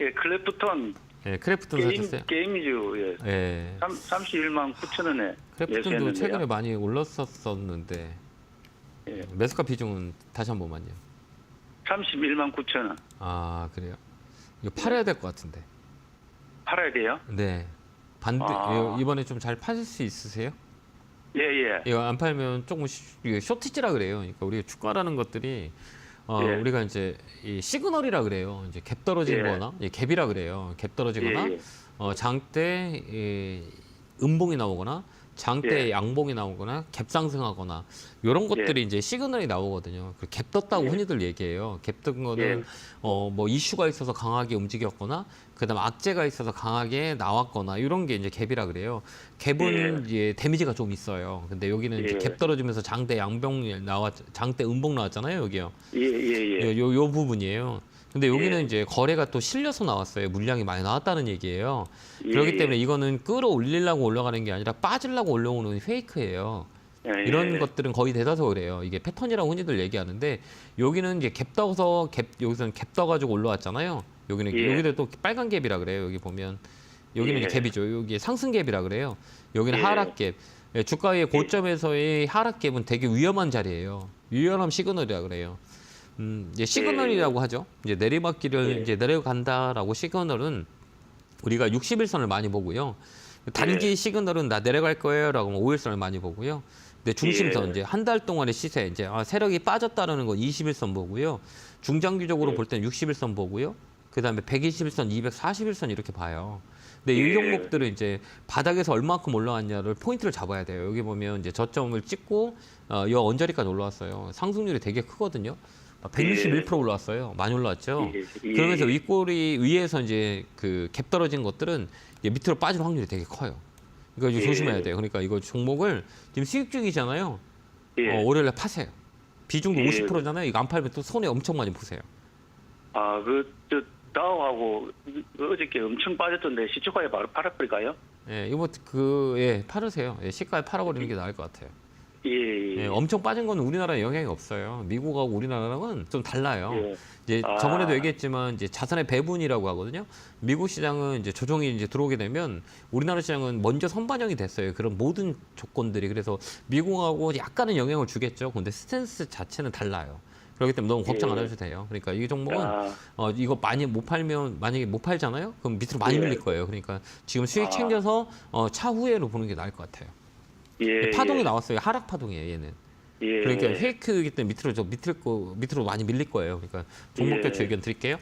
예, 클래프톤 예, 크래프톤 게임 사셨어요? 게임주 예. 예. 31만 9천 원에 크래프톤도. 최근에 많이 올랐었었는데 예. 매수가 비중은 다시 한 번만요. 31만 9천 원 아 그래요? 이거 팔아야 될 것 같은데. 팔아야 돼요? 네. 반대 아. 이번에 좀잘 파실 수 있으세요? 예, 예. 이거 안 팔면 조금 쇼티지라 그래요. 그러니까 우리가 주가라는 것들이 어, 예. 우리가 이제 이 시그널이라 그래요. 이제 갭 떨어지거나 예. 갭이라 그래요. 갭 떨어지거나 예, 예. 어, 장대 이, 음봉이 나오거나 장대 예. 양봉이 나오거나 갭 상승하거나 이런 것들이 이제 시그널이 나오거든요. 그갭 떴다고 예. 흔히들 얘기해요. 갭 뜬 거는 예. 어, 뭐 이슈가 있어서 강하게 움직였거나 그다음 악재가 있어서 강하게 나왔거나 이런 게 이제 갭이라 그래요. 갭은 이제 데미지가 좀 있어요. 근데 여기는 예. 갭 떨어지면서 장대 양봉 나왔 장대 음봉 나왔잖아요. 여기요. 예, 예, 예. 요, 요 부분이에요. 근데 여기는 예. 이제 거래가 또 실려서 나왔어요. 물량이 많이 나왔다는 얘기예요. 예, 그렇기 예. 때문에 이거는 끌어올리려고 올라가는 게 아니라 빠지려고 올라오는 페이크예요. 예, 예. 이런 것들은 거의 대다수 그래요. 이게 패턴이라고 흔히들 얘기하는데 여기는 이제 갭 떠서 갭 여기서는 갭 떠가지고 올라왔잖아요. 여기는 예. 여기도 또 빨간 갭이라 그래요. 여기 보면 여기는 예. 이제 갭이죠. 여기 상승 갭이라 그래요. 여기는 예. 하락 갭. 예, 주가의 고점에서의 하락 갭은 되게 위험한 자리예요. 위험한 시그널이라 그래요. 음, 이제 시그널이라고 하죠. 이제 내리막길을 예. 이제 내려간다라고 시그널은 우리가 60일선을 많이 보고요. 단기 예. 시그널은 나 내려갈 거예요라고 하면 5일선을 많이 보고요. 근데 중심선 예. 이제 한 달 동안의 시세 이제 아, 세력이 빠졌다는 건 21선 보고요. 중장기적으로 예. 볼 때는 61선 보고요. 그다음에 121선, 241선 이렇게 봐요. 근데 이 예. 종목들은 이제 바닥에서 얼마큼 올라왔냐를 포인트를 잡아야 돼요. 여기 보면 이제 저점을 찍고 어, 이 언저리까지 올라왔어요. 상승률이 되게 크거든요. 161% 올라왔어요. 많이 올라왔죠. 예, 예. 그러면서 윗골이 위에서 이제 그 갭 떨어진 것들은 이제 밑으로 빠질 확률이 되게 커요. 이거 이제 예. 조심해야 돼요. 그러니까 이거 종목을 지금 수익 중이잖아요. 예. 어, 월요일에 파세요. 비중도 예. 50%잖아요. 이거 안 팔면 또 손해 엄청 많이 보세요. 아, 그, 저, 다우하고 그 어저께 엄청 빠졌던데 시초가에 바로 팔아버릴까요? 예, 이거 그, 예, 팔으세요. 예, 시가에 팔아버리는 게 나을 것 같아요. 예, 예. 예, 엄청 빠진 거는 우리나라에 영향이 없어요. 미국하고 우리나라랑은 좀 달라요. 예. 이제 아. 저번에도 얘기했지만 이제 자산의 배분이라고 하거든요. 미국 시장은 이제 조정이 이제 들어오게 되면 우리나라 시장은 먼저 선반영이 됐어요. 그런 모든 조건들이 그래서 미국하고 약간은 영향을 주겠죠. 근데 스탠스 자체는 달라요. 그렇기 때문에 너무 걱정 안 예. 하셔도 돼요. 그러니까 이 종목은 아, 어 이거 많이 못 팔면 만약에 못 팔잖아요. 그럼 밑으로 많이 예. 밀릴 거예요. 그러니까 지금 수익 아. 챙겨서 어 차후에로 보는 게 나을 것 같아요. 예. 파동이 예. 나왔어요. 하락 파동이에요. 얘는. 예. 그러니까 페이크이기 때문에 밑으로 저 밑으로 거 밑으로 많이 밀릴 거예요. 그러니까 종목 예. 교체 의견 드릴게요.